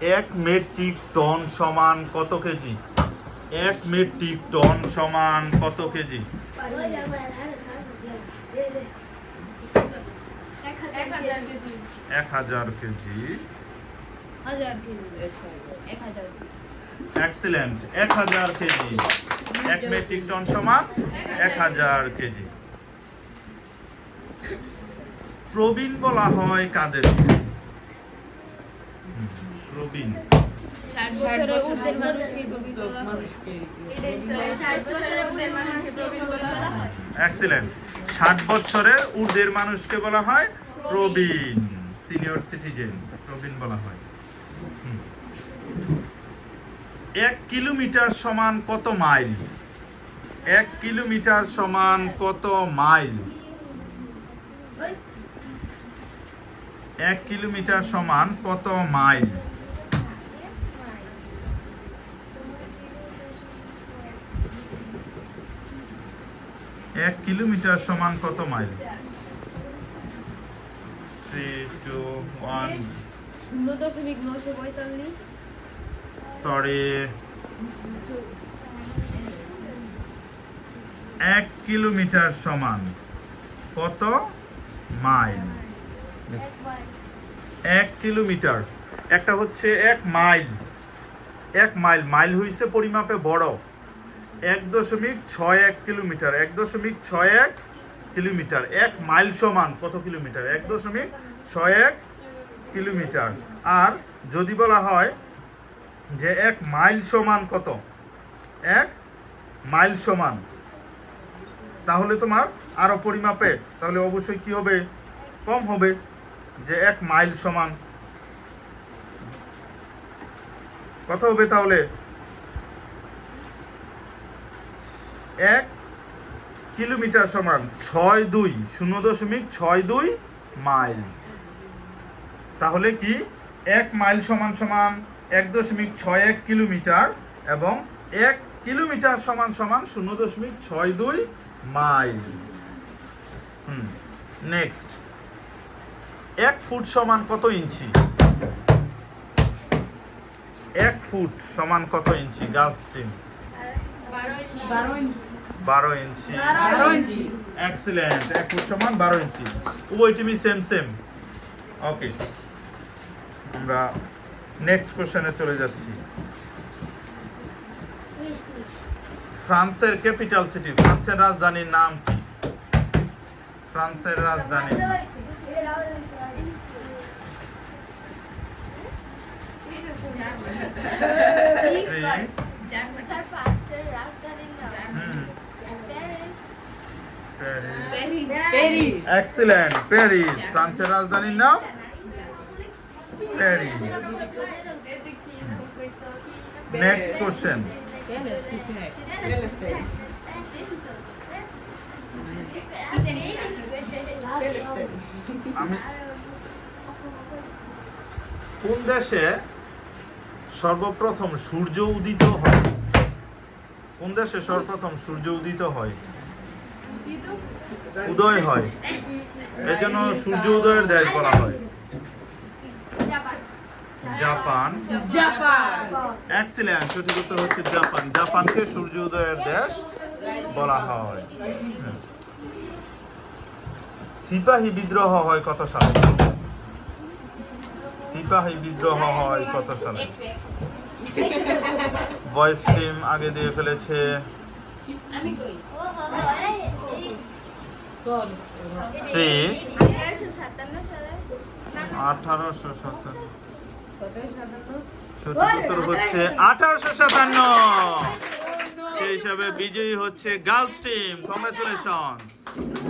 এক metric ton সমান কত কেজি? এক মেট্রিক টন সমান কত কেজি? এক হাজার কেজি। এক্সিলেন্ট এক হাজার কেজি। এক মেট্রিক টন সমান এক হাজার কেজি। প্রবীণ বলা হয় কাদের? প্রবীণ ষাট হয়। এক্সিলেন্ট বছরের ঊর্ধ্বের মানুষকে বলা হয়। প্রবীণ সিনিয়র সিটিজেন প্রবীণ বলা হয়। এক কিলোমিটার সমান কত মাইল? এক কিলোমিটার সমান কত মাইল? এক কিলোমিটার সমান কত মাইল? এক কিলোমিটার সমান কত মাইল? থ্রি টু ওয়ান শূন্য দশমিক নশো পঁয়তাল্লিশ। সরি এক কিলোমিটার সমান কত মাইল? এক কিলোমিটার। একটা হচ্ছে এক মাইল। এক মাইল। মাইল হইছে পরিমাপে বড়। এক দশমিক ছয় এক কিলোমিটার, এক দশমিক ছয় এক কিলোমিটার, এক মাইল সমান কত কিলোমিটার? এক দশমিক ছয় এক কিলোমিটার। আর যদি বলা হয় যে এক মাইল সমান কত? এক মাইল সমান। তাহলে তোমার আরও পরিমাপে, তাহলে অবশ্যই কি হবে? কম হবে যে এক মাইল সমান। কত হবে তাহলে? এক কিলোমিটার সমান ছয় দুই, শূন্য দশমিক ছয় দুই মাইল। তাহলে কি? এক মাইল সমান সমান এক দশমিক ছয় এক কিলোমিটার এবং এক কিলোমিটার সমান সমান শূন্য দশমিক ছয় দুই মাইল। নেক্সট এক ফুট সমান কত ইঞ্চি? এক ফুট সমান কত ইঞ্চি? গার্লস টিম বারো ইঞ্চি। এক্সিলেন্ট এক ফুট সমান বারো ইঞ্চি। উভয় টিমই সেম সেম ওকে আমরা নেক্সট কোশ্চেনে চলে যাচ্ছি। ফ্রান্সের ক্যাপিটাল সিটি ফ্রান্সের রাজধানীর নাম কি? ফ্রান্সের রাজধানী। প্যারিস প্যারিস এক্সিলেন্ট প্যারিস ফ্রান্সের রাজধানীর নাম প্যারিস নেক্সট কোশ্চেন আমি কোন দেশে সর্বপ্রথম সূর্য উদিত হয়? কোন দেশে সর্বপ্রথম সূর্য উদিত হয়? উদয় হয়। এই জন্য সূর্য উদয়ের দেশ বলা হয়। জাপান। এক্সিলেন্ট সঠিক উত্তর হচ্ছে জাপান। জাপানকে সূর্য উদয়ের দেশ বলা হয়। সিপাহী বিদ্রোহ হয় কত সালে? সিপাহী বিদ্রোহ হয় কত সালে? ভয়েস টিম আগে দিয়ে ফেলেছে। আমি কই? আঠারোশো আঠারোশো সাতান্ন। সেই হিসাবে বিজয়ী হচ্ছে গার্লস টিম। কংগ্রেচুলেশন